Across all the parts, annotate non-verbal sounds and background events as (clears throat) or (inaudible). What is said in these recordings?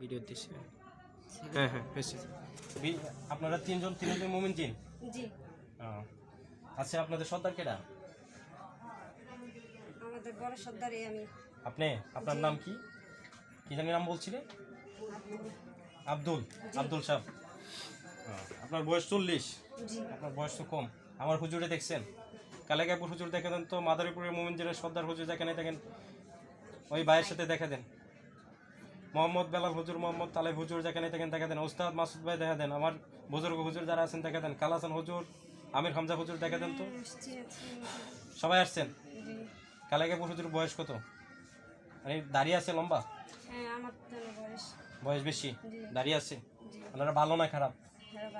Video দিছে। হ্যাঁ হ্যাঁ হয়েছে। আপনারা তিনজন তিনজন মোমিন জিন? জি। আচ্ছা আপনাদের সর্দার কেডা? আমাদের বড় সর্দারে আমি। আপনি? আপনার নাম কি? কি জানি নাম বলছিলেন? আব্দুল। আব্দুল সাহেব। আপনার বয়স চল্লিশ। আপনার বয়স তো কম। আমার হুজুরে দেখছেন? কালেকাপুর হুজুর দেখে দেন তো মাদারীপুরের মোমিন জিনের সর্দার হুজুর যেখানে দেখেন। ওই ভাইয়ের সাথে দেখা দেন। মোহাম্মদ বেলাল হুজুর মোহাম্মদ তালেব হুজুর যেখানে দেখেন দেখা দেন। ওস্তাদ মাসুদ ভাই দেখা দেন। আমার বুজুর্গ হুজুর যারা আছেন দেখা দেন। কালাসান হুজুর আমির হামজা হুজুর দেখা দেন তো? সবাই আসছেন? কালেকাপুর হুজুর বয়স কত? মানে দাঁড়িয়ে আছে লম্বা? হ্যাঁ বয়স। বেশি? দাঁড়িয়ে আছে? আপনারা ভালো না খারাপ? হ্যাঁ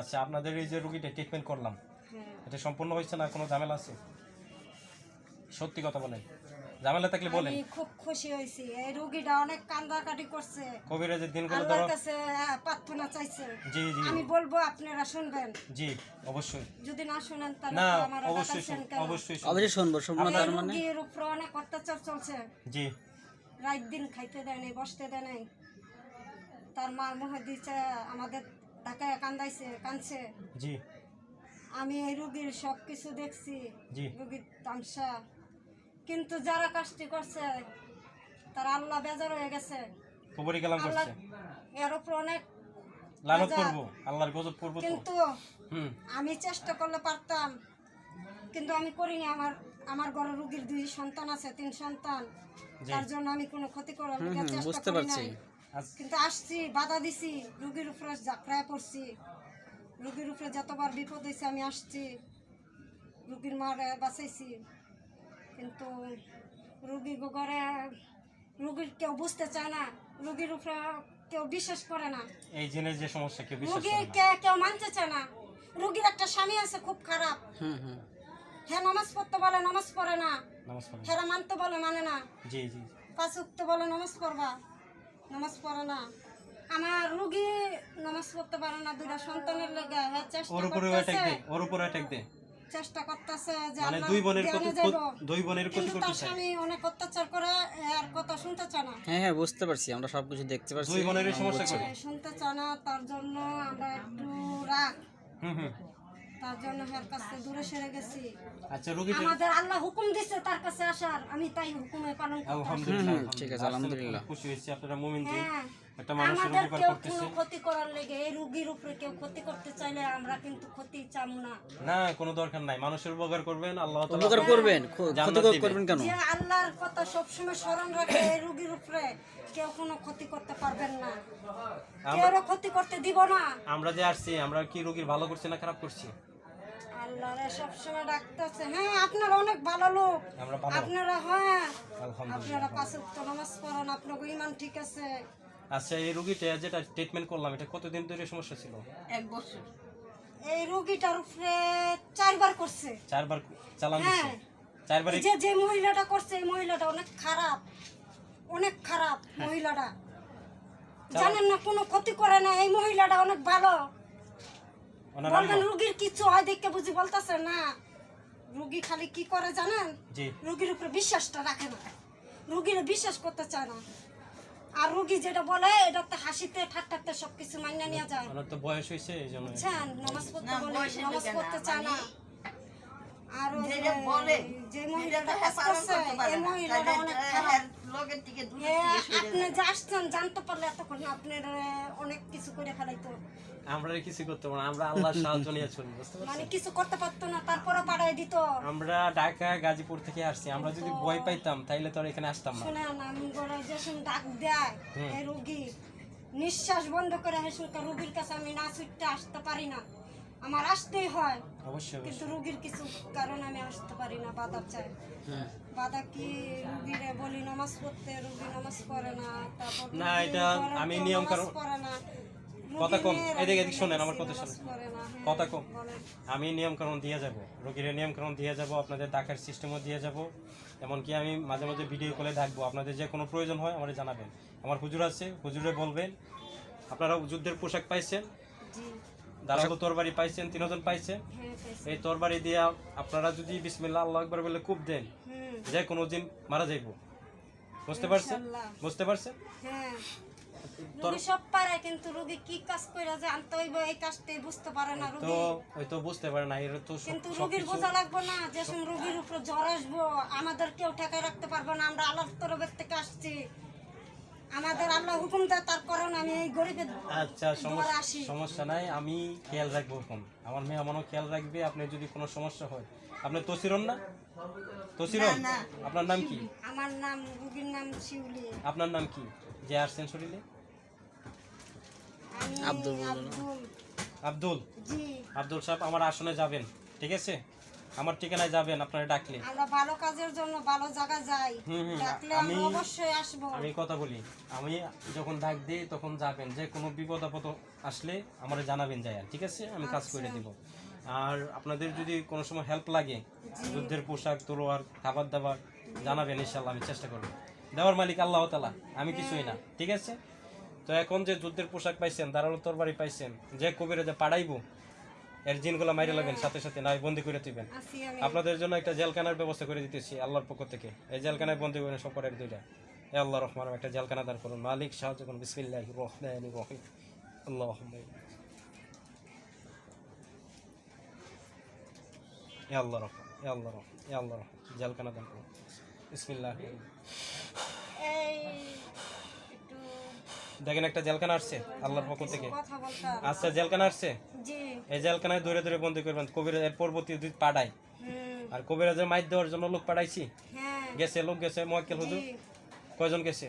আচ্ছা আপনাদের এই যে রুগীটা ট্রিটমেন্ট করলাম হ্যাঁ। এটা সম্পূর্ণ হয়েছে না কোনো ঝামেলা আছে? সত্যি কথা বলেন। ঝামেলা থাকলে বলেন। আমি খুব খুশি হয়েছি। এই রোগীটা অনেক কান্দাকাটি করছে। কবিরাজের দিনগুলো ধরো আল্লাহর কাছে আহ, প্রার্থনা চাইছে। জি জি। আমি বলব আপনারা শুনবেন। জি অবশ্যই। যদি না শুনেন তাহলে না তো আমার অবশ্যই শুন- অবশ্যই শুন। অবশ্যই শুনব শুনব তার মানে? রোগীর উপরে অনেক অত্যাচার চলছে। জি। রাত দিন খাইতে দেয় নাই বসতে দেয় নাই। তার মার মুখে দিচ্ছে আমাদের তাকে কান্দাইছে কানছে জি। আমি এই রুগীর সব কিছু দেখছি। জি। রুগীর তামসা। কিন্তু যারা কাজটি করছে তারা আল্লাহ বেজার হয়ে গেছে। কবরি কালাম আল্লাহ করছে। এর উপর অনেক লানত। করব আল্লাহর গজব করব কিন্তু আমি চেষ্টা করলে পারতাম কিন্তু আমি করিনি। আমার আমার ঘরে রুগীর দুই সন্তান আছে তিন সন্তান। তার জন্য আমি কোনো ক্ষতি করার চেষ্টা বুঝতে করি পারছি। নাই। কিন্তু আসছি বাধা দিছি রুগীর উপরে যাত্রায় পড়ছি। রুগীর উপরে যতবার বিপদ হয়েছে আমি আসছি রুগীর মারে বাঁচাইছি। কিন্তু রুগী ঘরে রুগীর কেউ বুঝতে চায় না রুগীর উপরে কেউ বিশ্বাস করে না। এই জিনের যে সমস্যা কেউ বিশ্বাস রুগী করে কে কেউ মানতে চায় না। রুগীর একটা স্বামী আছে খুব খারাপ। হুম হুম। হ্যাঁ নামাজ পড়তে বলে নামাজ পড়ে না। নামাজ পড়ে হেরা মানতে বলে মানে না। জি জি পাঁচ উক্ত বলে নামাজ পড়বা। নামাজ পড়ে না। আমার রুগী নামাজ পড়তে পারে না দুটা সন্তানের লেগে। হ্যাঁ চেষ্টা ওর উপরে অ্যাটাক দে ওর উপরে অ্যাটাক দে। চেষ্টা করতেছে যে মানে দুই বোনের কত দুই বোনের কিন্তু করতে তার স্বামী অনেক অত্যাচার করে আর কথা শুনতে চায় না। হ্যাঁ হ্যাঁ বুঝতে পারছি আমরা সবকিছু দেখতে পারছি। দুই বোনের সমস্যা করে। শুনতে চায় না তার জন্য আমরা একটু রাগ। হুম হুম। তার জন্য এর কাছে দূরে সরে গেছি। আচ্ছা রুগীটা আমাদের আল্লাহ হুকুম দিছে তার কাছে আসার। আমি তাই হুকুমে পালন করতে আলহামদুলিল্লাহ ঠিক আছে, আলহামদুলিল্লাহ। খুশি হয়েছি আপনারা মুমিন জি হ্যাঁ। একটা মানুষের উপকার করতেছে। ক্ষতি করার লেগে এই রুগীর উপরে কেউ ক্ষতি করতে চাইলে আমরা কিন্তু ক্ষতি চাবো না। না কোনো দরকার নাই। মানুষের উপকার করবেন আল্লাহ তাআলা উপকার করবেন ক্ষতি করবেন কেন? যে আল্লাহর কথা সবসময় স্মরণ রাখে এই রুগীর উপরে কেউ কোনো ক্ষতি করতে পারবেন না। কেউ ক্ষতি করতে দিব না। আমরা যে আসছি আমরা কি রোগীর ভালো করছি না খারাপ করছি? আল্লাহরে সবসময় ডাকতেছে। হ্যাঁ আপনারা অনেক ভালো লোক। আপনারা হ্যাঁ। আপনারা পাঁচ নামাজ পড়েন আপনাকে ইমান ঠিক আছে। আচ্ছা এই রোগীটা যেটা ট্রিটমেন্ট করলাম এটা কতদিন ধরে সমস্যা ছিল? এক বছর। এই রুগীটার উপরে চারবার করছে। চারবার চালান দিছে? হ্যাঁ। চারবার এই যে যে মহিলাটা করছে এই মহিলাটা অনেক খারাপ। অনেক খারাপ হ্যাঁ। মহিলাটা। জানেন না কোনো ক্ষতি করে না এই মহিলাটা অনেক ভালো। বলবেন? রুগীর কিছু হয় দেখে বুঝি বলতেছে না। রুগী খালি কি করে জানেন? রুগীর উপরে বিশ্বাসটা রাখে না। রুগীর বিশ্বাস করতে চায় না। আর রুগী যেটা বলে এটাতে হাসিতে ঠাট্টাতে সবকিছু মাইনা নিয়ে যায় আমার তো বয়স হয়েছে এই জন্য। বুঝছেন? নামাজ পড়তে বলে নামাজ পড়তে চায় না। আর যেটা বলে যে মহিলাটা কাজ করছে এই মহিলাটা অনেক খারাপ। এ, আপনি যে আসছেন জানতে পারলে এতক্ষণ আপনার অনেক কিছু করে ফেলাইতো। আমরা কিছু করতে পারব না আমরা আল্লাহর সাহায্য নিয়ে চলি বুঝতে মানে কিছু করতে পারতো না তারপরে পাঠাই দিত। আমরা ঢাকা গাজীপুর থেকে আসছি আমরা যদি ভয় পাইতাম তাইলে তো আর এখানে আসতাম না। শুনেন আমি গড়ে যে শুন ডাক দেয় এই রুগী। নিঃশ্বাস বন্ধ করে হেসুনকা রুগীর কাছে আমি না ছুটতে আসতে পারি না। আমার আসতেই হয় অবশ্যই কিন্তু রুগীর কিছু কারণে আমি আসতে পারি না বাধা চাই। হুম বাধা কি রুগীরে বলি নামাজ পড়তে রুগী নামাজ পড়ে না তারপর না, এটা আমি নিয়ম কারণ- পড়ে না। কথা কম। এদিকে এদিকে শোনেন আমার কথা শোনেন। হ্যাঁ, কথা কম। আমি নিয়ম কানুন দিয়ে যাব রোগীর নিয়ম কানুন দিয়ে যাব আপনাদের ডাকার সিস্টেমও দিয়ে যাব এমনকি আমি মাঝে মাঝে ভিডিও কলে থাকব আপনাদের যে কোনো প্রয়োজন হয় আমাদের জানাবেন। আমার হুজুর আছে হুজুরে বলবেন আপনারা যুদ্ধের পোশাক পাইছেন? দাঁড়াল তরবারি পাইছেন তিনজন পাইছেন? হ্যাঁ পাইছি। এই তরবারি দিয়ে আপনারা যদি বিসমিল্লাহ আল্লাহ একবার বলে খুব দেন যে কোনো দিন মারা যাইব। বুঝতে পারছেন? বুঝতে পারছেন? হ্যাঁ। রুগী সব পারে কিন্তু রুগী কি কাজ করে যে আনতে হইব এই কাজটাই বুঝতে পারে না তো ওই তো বুঝতে পারে না এর তো কিন্তু সব বোঝা লাগবে না যে সময় রুগীর উপর জ্বর আসব আমাদের কেউ ঠেকায় রাখতে পারব না আমরা আল্লাহর তরফের থেকে আসছি। আমাদের আল্লাহ হুকুম দেয় তার কারণে আমি এই গরিবের আচ্ছা সমস্যা নাই আমি খেয়াল রাখব আমার মেয়ে আমারও খেয়াল রাখবে আপনি যদি কোনো সমস্যা হয়। আপনি তসিরন না? তসিরন? আপনার নাম কি? আমার নাম রুগীর নাম শিউলি। আপনার নাম কি? যে আসছেন শরীরে আমি আব্দুল আব্দুল। আব্দুল? জি। সাহেব আমার আসনে যাবেন ঠিক আছে? আমার ঠিকানায় যাবেন আপনারা ডাকলে। আমরা ভালো কাজের জন্য ভালো জায়গা যাই। ডাকলে আমি- অবশ্যই আসব। আমি কথা বলি আমি যখন ডাক দিই তখন যাবেন যে কোনো বিপদ আপদ আসলে আমার জানাবেন যায় ঠিক আছে? আমি কাজ করে আচ্ছা। দিব। আর আপনাদের যদি কোনো সময় হেল্প লাগে যুদ্ধের পোশাক তলোয়ার খাবার দাবার জানাবেন ইনশাল্লাহ আমি চেষ্টা করব। দেওয়ার মালিক আল্লাহ তালা আমি কিছুই না ঠিক আছে? তো এখন যে যুদ্ধের পোশাক পাইছেন দাঁড়াল তরবারি পাইছেন যে কবিরা যে পাড়াইবো এর জিনগুলো মাইরে লাগবেন সাথে সাথে নাই বন্দি করে দিবেন। আপনাদের জন্য একটা জেলখানার ব্যবস্থা করে দিতেছি আল্লাহর পক্ষ থেকে। এই জেলখানায় বন্দি করেন সব করে দুইটা। এ আল্লাহ রহমান একটা জেলখানা দান করুন। মালিক সাহায্য করুন। বিসমিল্লাহ রহমান রহিম। আল্লাহ এ আল্লাহ রহমান এ আল্লাহ রহমান এ আল্লাহ রহমান জেলখানা দান করুন। বিসমিল্লাহ দেখেন একটা জেলখানা আসছে আল্লাহর পক্ষ থেকে। আচ্ছা জেলখানা আসছে? জি। এই জেলখানায় ধরে ধরে বন্দি করবেন কবির এর পরবর্তী যদি পাঠায় আর কবিরাজের মাইর দেওয়ার জন্য লোক পাঠাইছি। হ্যাঁ। গেছে লোক গেছে মহাক্কেল হুজুর। কয়জন গেছে?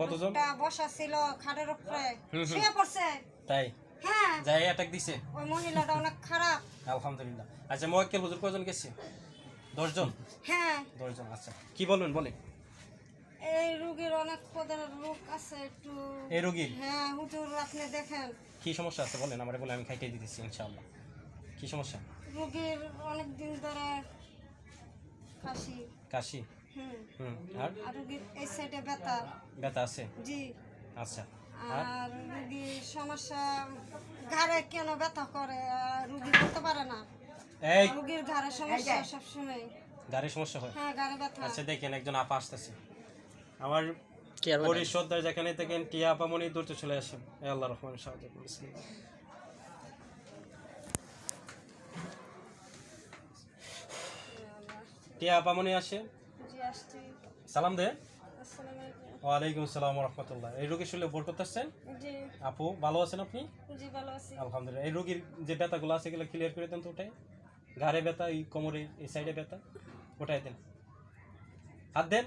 কতজন? বসা ছিল খাটের উপরে। শুয়ে পড়ছে। তাই? হ্যাঁ। যাই অ্যাটাক দিছে। ওই মহিলাটা অনেক খারাপ। আলহামদুলিল্লাহ। আচ্ছা মহাক্কেল হুজুর কয়জন গেছে? দশজন? হ্যাঁ। দশজন আচ্ছা। কি বলবেন বলেন। এই রুগীর অনেক পদের রোগ আছে একটু। এই রোগীর হ্যাঁ হুজুর আপনি দেখেন। কি সমস্যা আছে বলেন আমার বলে আমি খাইতে দিতেছি ইনশাআল্লাহ। কি সমস্যা? রুগীর অনেক দিন ধরে কাশি। কাশি? হুম। হুম আর? আর রুগীর এই সাইডে ব্যথা। ব্যথা আছে? জি। আচ্ছা। আর? রুগীর সমস্যা ঘাড়ে কেন ব্যথা করে? আর রুগী বলতে পারে না। এই! রুগীর ঘাড়ে সমস্যা সবসময়। গাড়ির সমস্যা হয়? হ্যাঁ ঘাড়ে ব্যথা। আচ্ছা দেখেন একজন আপা আসতেছে। আমার আর যেখানে থাকেন টিয়া আপামনি দূরতে চলে আসেন। এ আল্লাহ রহমান সাহায্য বিসমিল্লাহ। টিয়া আপামনি আসে। জি আসছি। সালাম দে। ওয়ালাইকুম আসসালাম রহমতুল্লাহ। এই রোগীর শুনলে ভোট করতেছেন? জি। আপু ভালো আছেন আপনি? জি ভালো আছি। আলহামদুলিল্লাহ। এই রোগীর যে ব্যথাগুলো আছে এগুলো ক্লিয়ার করে দেন তো ওটাই। ঘাড়ে ব্যথা এই কোমরে এই সাইডে ব্যথা। ওটাই দেন। হাত দেন।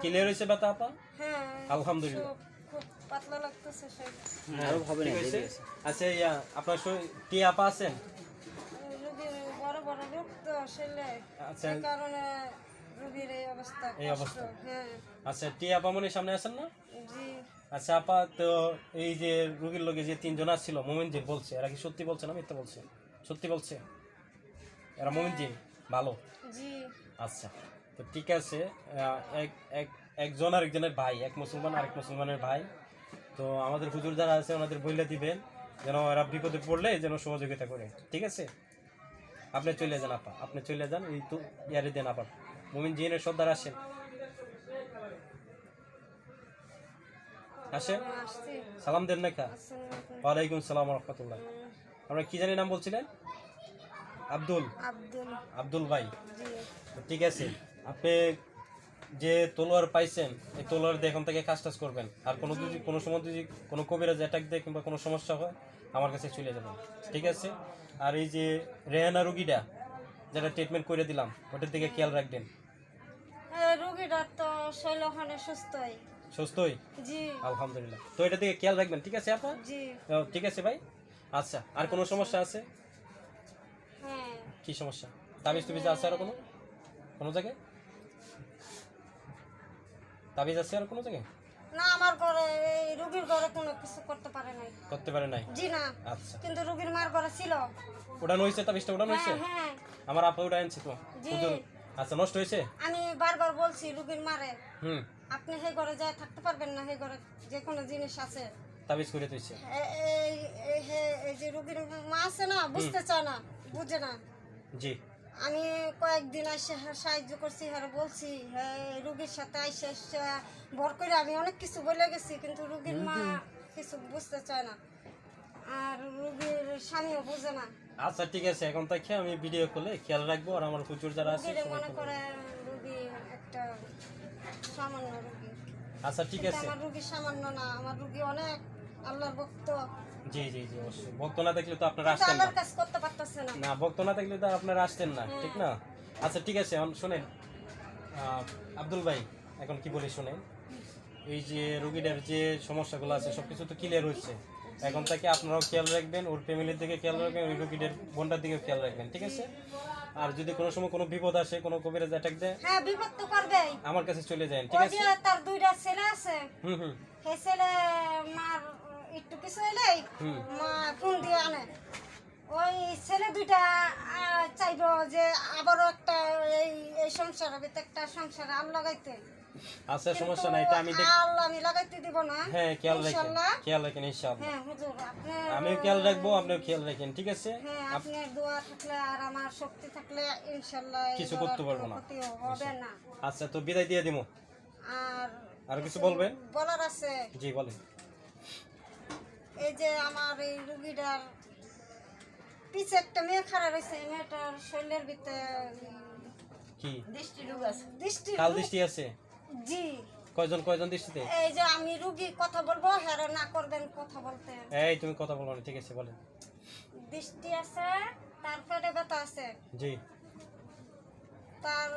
ক্লিয়ার হয়েছে ব্যথা আপা? হ্যাঁ আলহামদুলিল্লাহ। খুব- খুব পাতলা লাগতেছে শরীর আরও হবে না ঠিক হয়েছে দেরি আছে। আচ্ছা ইয়া আপনার শরীর- কি আপা আছেন? বড় বড় রোগ তো আসলে আচ্ছা। কারণে রুগীর এই অবস্থা এই অবস্থা। হ্যাঁ। আচ্ছা টি আপা মনে সামনে আছেন না? জি। আচ্ছা আপা তো এই যে রোগীর লোকে যে তিনজন আসছিল মোমিন বলছে এরা কি সত্যি বলছে না মিথ্যা বলছে? সত্যি বলছে? এরা মোমিনজি? ভালো? জি। আচ্ছা। তো ঠিক আছে এক এক একজন আরেকজনের ভাই এক মুসলমান আরেক মুসলমানের ভাই। তো আমাদের হুজুর যারা আছে ওনাদের বইলে দিবেন যেন এরা বিপদে পড়লে যেন সহযোগিতা করে। ঠিক আছে? আপনি চলে যান আপা। আপনি চলে যান এই তো ইয়ারে দেন আপা। মোমিন জিনের সর্দার আসেন। আসেন? আসছি। সালাম দেন না আলাইকুম। ওয়ালাইকুম সালাম রহমতুল্লাহ। আপনার কি জানি নাম বলছিলেন? আব্দুল। আব্দুল। ভাই। ঠিক আছে। আপনি যে তলোয়ার পাইছেন এই তলোয়ার দিয়ে এখন থেকে কাজ টাজ করবেন। আর কোনো যদি কোনো সময় যদি কোনো কবিরাজ অ্যাটাক দেয় কিংবা কোনো সমস্যা হয় আমার কাছে চলে যাবেন। ঠিক আছে? আর এই যে রেহানা রুগীটা যেটা ট্রিটমেন্ট করে দিলাম ওটার দিকে খেয়াল রাখবেন। এই তো শৈল ওখানে সুস্থই। সুস্থই? জি। আলহামদুলিল্লাহ। তো এটার দিকে খেয়াল রাখবেন ঠিক আছে আপা? জি। ঠিক আছে ভাই? আচ্ছা আর কোনো সমস্যা আছে? হ্যাঁ। কি সমস্যা? তাবিজ টুবিজ আছে আর কোনো? কোনো জায়গায়? তাবিজ আছে আর কোনো জায়গায়? না আমার ঘরে এই রুগীর ঘরে কোনো কিছু করতে পারে নাই। করতে পারে নাই? জি না। আচ্ছা। কিন্তু রুগীর মার ঘরে ছিল। ওঠানো হয়েছে তাবিজটা ওঠানো হয়েছে? হ্যাঁ হ্যাঁ। আমার আপা ওটা আনছে তো। জি। আচ্ছা নষ্ট হয়েছে? আমি বারবার বলছি রুগীর মারে হুম। আপনি সেই ঘরে যায় থাকতে পারবেন না সেই ঘরে যে কোনো জিনিস আছে। তাবিজ করে তুইছে এই এই- হে- এই যে রুগীর মা আছে না বুঝতে চায় না বুঝে না। জি। আমি কয়েকদিন এসে সাহায্য করছি হ্যাঁ বলছি হ্যাঁ রুগীর সাথে এসে এসে ভর করে আমি অনেক কিছু বলে গেছি কিন্তু রুগীর মা কিছু বুঝতে চায় না। আর রুগীর স্বামীও বুঝে না। আচ্ছা ঠিক আছে এখন থেকে আমি ভিডিও করলে খেয়াল রাখব আর আমার হুজুর যারা আছে মনে করে রুগী একটা সামান্য রুগী। আচ্ছা ঠিক আছে। আমার রুগী সামান্য না আমার রুগী অনেক আল্লাহর ভক্ত। জি জি জি অবশ্যই। ভক্ত না দেখলে তো আপনারা আসতেন না। কাজ করতে পারতেছে না। না ভক্ত না থাকলে তো আপনারা আসতেন না ঠিক না? আচ্ছা ঠিক আছে এখন শোনেন। আব্দুল ভাই এখন কি বলি শোনেন? এই যে রোগীটার যে সমস্যাগুলো আছে সব কিছু তো ক্লিয়ার হচ্ছে এখন থেকে আপনারাও খেয়াল রাখবেন ওর ফ্যামিলির দিকে খেয়াল রাখবেন ওই রোগীদের বোনটার দিকে খেয়াল রাখবেন ঠিক আছে? আর যদি কোনো সময় কোনো বিপদ আসে কোনো কবিরাজ অ্যাটাক দেয় হ্যাঁ বিপদ তো করবেই। আমার কাছে চলে যান ঠিক আছে? তার দুইটা ছেলে আছে হুম হুম। সেই ছেলে মার একটু কিছু হইলেই মা ফোন দিয়ে আনে। ওই ছেলে দুইটা চাইব যে আবারও একটা এই এই সংসারের ভিতরে একটা সংসারে আল লাগাইতে। আচ্ছা সমস্যা নাই এটা আমি দেখ আল আমি লাগাইতে দিব না। হ্যাঁ খেয়াল রাখেন। খেয়াল রাখেন ইনশাআল্লাহ হ্যাঁ হুজুর আপনি আমিও খেয়াল রাখব আপনিও খেয়াল রাখেন ঠিক আছে? হ্যাঁ আপনার দোয়া থাকলে আর আমার শক্তি থাকলে ইনশাল্লাহ এই কিছু করতে পারব না। হবে না। আচ্ছা তো বিদায় দিয়ে দিব আর আর কিছু বলবেন? বলার আছে? জি বলেন। এই যে আমার এই রুগীটার পিছে একটা মেয়ে খাড়া রয়েছে মেয়েটার শরীরের ভিতরে কি? দৃষ্টি রোগ আছে। দৃষ্টি কাল দৃষ্টি আছে? জি। কয়জন কয়জন দৃষ্টিতে? এই যে আমি রুগী কথা বলব হ্যাঁ না করবেন কথা বলতে। এই তুমি কথা বলব না ঠিক আছে বলেন। দৃষ্টি আছে তার পেটে ব্যথা আছে। জি। তার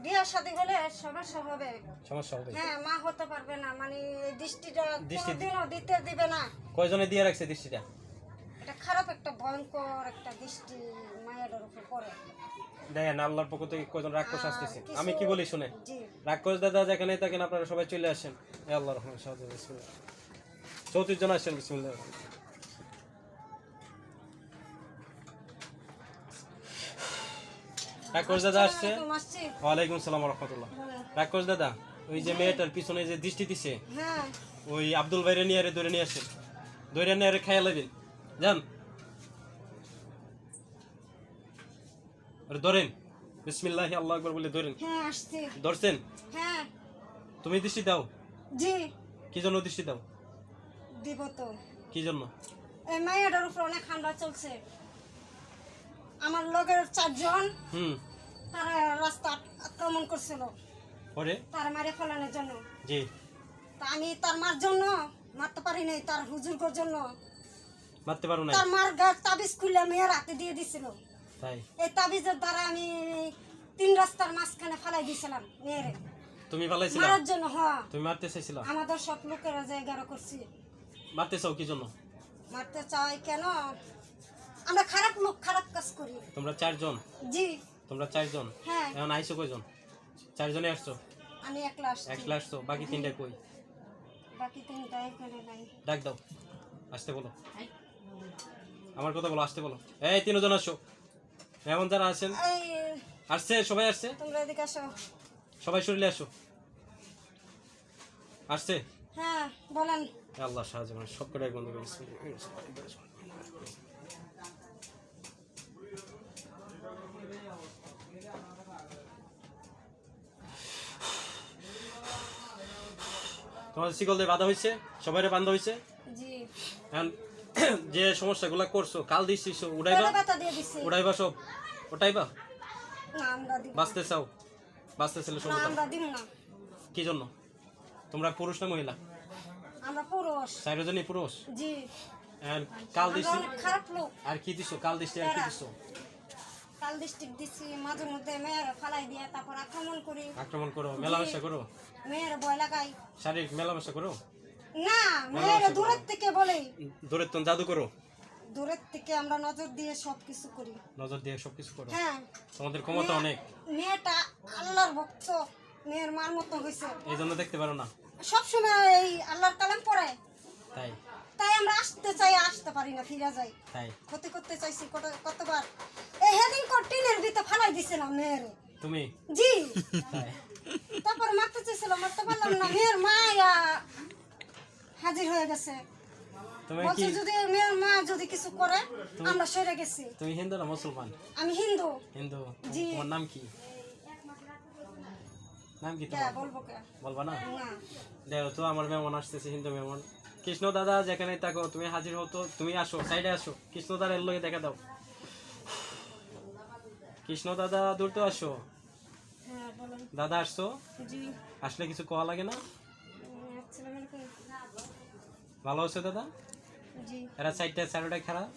বিয়ে শাদী হলে সমস্যা হবে। সমস্যা হবে। হ্যাঁ মা হতে পারবে না মানে দৃষ্টিটা দৃষ্টি- কোনোদিনও দিতে দিবে না। কয়জনে দিয়ে রাখছে দৃষ্টিটা? এটা খারাপ একটা ভয়ঙ্কর একটা দৃষ্টি মায়ের উপর পড়ে। দেখেন আল্লাহর পক্ষ থেকে কয়জন রাক্ষস আসতেছে। আমি কি বলি শুনে রাক্ষস দাদা যেখানে থাকেন আপনারা সবাই চলে আসেন। আল্লাহ রহমান সাহায্য চৌত্রিশ জন আসেন বিসমিল্লাহ। রাক্ষস দাদা আসছে। ওয়ালাইকুম সালাম রহমতুল্লাহ রাক্ষস দাদা ওই যে মেয়েটার পিছনে যে দৃষ্টি দিছে হ্যাঁ। ওই আব্দুল ভাইরে নিয়ে ধরে নিয়ে আসেন ধরে নিয়ে খাইয়া লাগবেন যান। ধরেন। বিসমিল্লাহ আল্লাহ একবার বলে ধরেন। হ্যাঁ ধরছেন? হ্যাঁ। তুমি দৃষ্টি দাও। জি। কি জন্য দৃষ্টি দাও? দিব তো। কি জন্য? মায়ের উপর অনেক হামলা চলছে। আমার লগের চারজন হুম। তারা রাস্তা আক্রমণ করছিল। পরে? তার মারে ফেলানোর জন্য। জি। তা আমি তার মার জন্য মারতে পারি নাই তার হুজুরগর জন্য। মারতে পারো না তার মার গার তাবিজ খুলে মেয়ের হাতে দিয়ে দিছিল। তাই? এই তাবিজের দ্বারা আমি তিন রাস্তার মাঝখানে ফেলাই দিয়েছিলাম মেয়েরে। তুমি পালাইছিলা মারার জন্য হ্যাঁ। তুমি মারতে চাইছিলা? আমাদের সব লোকেরা জায়গারও করছি। মারতে চাও কি জন্য? মারতে চাই কেন? আমরা খারাপ লোক খারাপ কাজ করি। তোমরা চারজন? জি। তোমরা চারজন? হ্যাঁ। এখন আইসো কয়জন? চারজনে আসছো? আমি একলা আসছি। একলা আসছো? বাকি তিনটা কই? বাকি তিনটা এখানে নাই। ডাক দাও। আসতে বলো। আমার কথা বলো আসতে বলো। এই তিনজন আসো। এমন যারা আছেন আসছে? সবাই আসছে? তোমরা এদিকে আসো। সবাই শরীরে আসো। আসছে? হ্যাঁ বলেন। আল্লাহ সাহায্য মানে সব কটাই বন্ধ করে তোমার শিকল দিয়ে বাঁধা হয়েছে? সবাই বান্ধা হয়েছে? এখন (clears throat) যে সমস্যাগুলো করছ কাল দিচ্ছিস উড়াইবা? উড়াইবা সব? ওটাইবা বাঁচতে চাও? বাঁচতে ছেলে কি জন্য? তোমরা পুরুষ না মহিলা? আমরা পুরুষ। চারজনই পুরুষ? জি। আর কাল দিছি। আর কি দিছো? কাল দিছি আর কি? দিছো? কাল ডিস্ট্রিক্ট দিচ্ছি মাঝে মধ্যে মেয়ের ফালাই দিয়ে তারপর আক্রমণ করি। আক্রমণ করো মেলামেশা করো? মেয়ের ভয় লাগাই। শারীরিক মেলামেশা করো? না মেয়ের দূরের থেকে বলে। দূরের তো জাদু করো? দূরের থেকে আমরা নজর দিয়ে সব কিছু করি। নজর দিয়ে সবকিছু করো? হ্যাঁ। তোমাদের ক্ষমতা অনেক। মেয়েটা আল্লাহর ভক্ত মেয়ের মার মতো হয়েছে এই জন্য দেখতে পারো না। সবসময় এই আল্লাহর কালাম পড়ে তাই? তাই আমরা আসতে চাই আসতে পারি না ফিরে যাই। তাই? ক্ষতি করতে চাইছি কত- কতবার? এই হেদিন টিনের ভিতরে ফালাই দিছিলাম মেয়ের। তুমি? জি। তারপর মারতে চাইছিলাম মারতে পারলাম না। মেয়ের মায়া হাজির হয়ে গেছে। বলছে যদি মেয়ের মা যদি কিছু করে আমরা সরে গেছি। তুমি হিন্দু না মুসলমান? আমি হিন্দু। হিন্দু। জি। তোমার নাম কি? নাম কি তোমার? বলব কে? বলবা না? না। দেখো তো আমার মেমন আসতেছে হিন্দু মেমন। কৃষ্ণ দাদা যেখানে থাকো তুমি হাজির হতো তুমি আসো সাইডে আসো। কৃষ্ণ দাদার এর লগে দেখা দাও। কৃষ্ণ দাদা দূর তো আসো। হ্যাঁ দাদা আসছো? আসলে কিছু কোয়া লাগে না? আলাইকুম ভালো আছে দাদা? এরা সাইডটা স্যারোটাই খারাপ?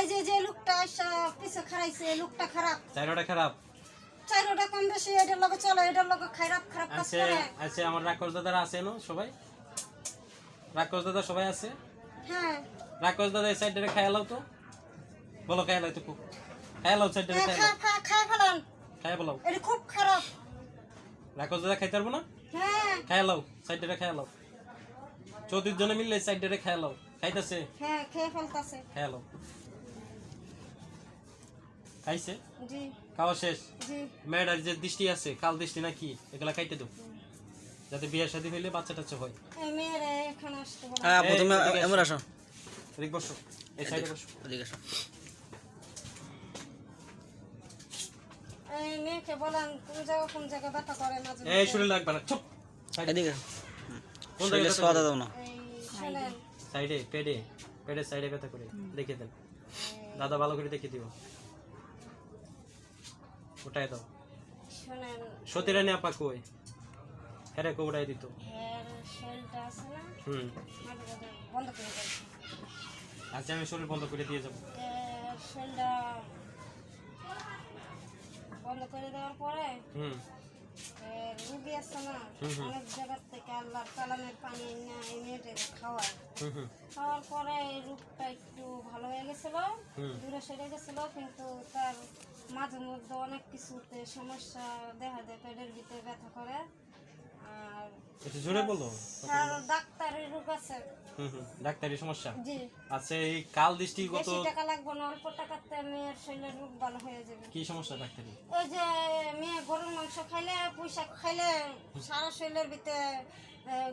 এই যে যে লোকটা আসা পিছে খারাইছে লোকটা খারাপ। স্যারোটা খারাপ? চাইরোটা কম বেশি এটার লগে চলো এটার লগে খারাপ খারাপ কাজ আছে করে। আছে আমার রাক্ষস দাদারা আছে না সবাই? রাক্ষস দাদা সবাই আছে? হ্যাঁ। রাক্ষস দাদা এই সাইডে খায়ালাও তো। বলো খায়ালাও তো খায়ালাও সাইডে হ্যাঁ খায়ালাও খা খা খাই ফেলান খায়া বলো এটা খুব খারাপ। রাক্ষস দাদা খাইতে পারব না? হ্যাঁ। খায়ালাও সাইডে খায়ালাও চৌত্রিশ জনে মিললে সাইডে খায়ালাও খাইতেছে? হ্যাঁ খেয়ে ফেলতাছে। খায়ালাও খাইছে? জি। খাওয়া শেষ? জি। মেয়েটার যে দৃষ্টি আছে কাল দৃষ্টি নাকি? এগুলা খাইতে দাও যাতে বিয়ে শাদী হইলে বাচ্চা টাচ্চা হয় হ্যাঁ এদিকে এমন আসো। এদিক বসো। এই সাইডে বসো। ওদিকে আসো। এই মেয়েকে বলেন কোন জায়গা কোন জায়গায় ব্যথা করে মাঝে এই মধ্যে। শরীর লাগবে না চুপ। এদিকে। কোন জায়গায় সোয়াদা দাও না। সাইডে পেডে পেডে সাইডে ব্যথা করে দেখে দেন। দাদা ভালো করে দেখে দিও। ওটাই দাও। শোনেন। সতীরানী আপা কই? হ্যাঁ কো উঠাই দিত হুম। বন্ধ করে আচ্ছা আমি শরীর বন্ধ করে দিয়ে যাব। বন্ধ করে দেওয়ার পরে হুম। রুগী আছে না হুম হুম। অনেক জায়গার থেকে আল্লাহর কালামের পানি না খাওয়ায়। হুম খাওয়ার পরে রোগটা একটু ভালো হয়ে গেছিল দূরে সরে গেছিল কিন্তু তার মাঝে মধ্যে অনেক কিছুতে সমস্যা দেখা দেয় পেটের ভিতরে ব্যথা করে। একটু জোরে বলো। ডাক্তারের রোগ আছে। ডাক্তারি সমস্যা? জি। আচ্ছা এই কাল দৃষ্টিগত বেশি টাকা লাগবে না অল্প টাকাতে মেয়ের শরীরের রোগ ভালো হয়ে যাবে। কি সমস্যা ডাক্তারি ওই যে মেয়ে গরুর মাংস খাইলে পুঁইশাক খাইলে সারা শরীরের ভিতরে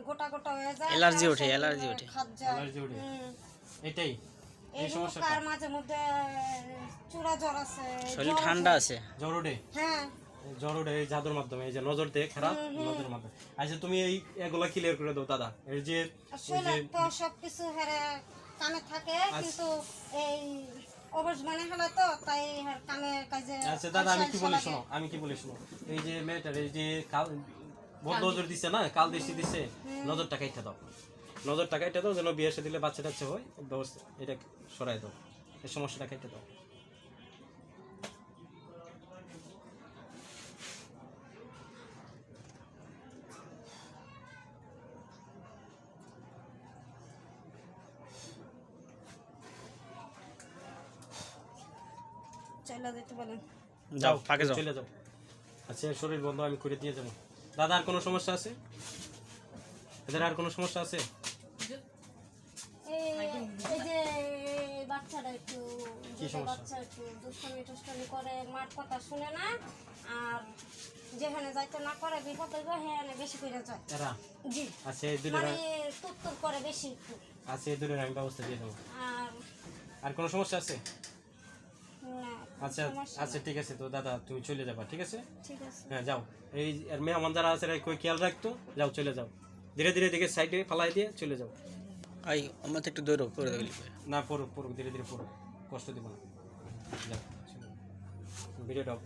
গোটা গোটা হয়ে যায় অ্যালার্জি ওঠে, অ্যালার্জি ওঠে। অ্যালার্জি ওঠে। এটাই এই রোগ আর মাঝে মধ্যে চূড়া জ্বর আছে শরীর ঠান্ডা আছে। আছে। জ্বর ওঠে? হ্যাঁ। জ্বর ওঠে এই জাদুর মাধ্যমে এই যে নজর দিয়ে খারাপ নজরের মাধ্যমে। আচ্ছা তুমি এই এগুলা ক্লিয়ার করে দাও দাদা। এই যে ওই শরীরে যে হেরে কানে থাকে আচ্ছা। কিন্তু এই মানে কাজে আচ্ছা দাদা আমি কি আলসা বলি শোনো আমি কি বলি শোনো। এই যে মেয়েটার এই যে কাল বদ নজর দিছে না কাল দৃষ্টি দিছে নজরটা কাইটা দাও। নজরটা কাইটা দাও যেন বিয়ের সাথে দিলে বাচ্চা টাচ্চা হয় এটা সরাই দাও। এই সমস্যাটা কাইটা দাও চলে যেতে বলেন। যাও ফাঁকে যাও। চলে যাও। আচ্ছা শরীর বন্ধ আমি করে দিয়ে যাব। দাদা আর কোনো সমস্যা আছে? এদের আর কোনো সমস্যা আছে? এই এই যে এই বাচ্চাটা একটু কি দুটো সমস্যা? বাচ্চা একটু দুষ্টামি টুষ্টামি করে মাঠ কথা শুনে না আর যেখানে যাইতে না করে বিপদ হইব হ্যাঁ বেশি করে যায়। জি। আচ্ছা এই মানে তুত্তুর করে বেশি একটু। আচ্ছা এই দূরের আমি ব্যবস্থা দিয়ে দেবো। আর আর কোনো সমস্যা আছে? আচ্ছা আচ্ছা ঠিক আছে তো দাদা তুমি চলে যাবা ঠিক আছে? ঠিক আছে। হ্যাঁ যাও। এই আর মেয়ে আমার যারা আছে কই খেয়াল রাখতো? যাও চলে যাও। ধীরে ধীরে দেখে সাইডে ফালাই দিয়ে চলে যাও। আই আমার একটু দৌড়ো পরে দেখলি না পড়ো পড়ো ধীরে ধীরে পড়ো কষ্ট দেবো না। যাও ভিডিওটা অফ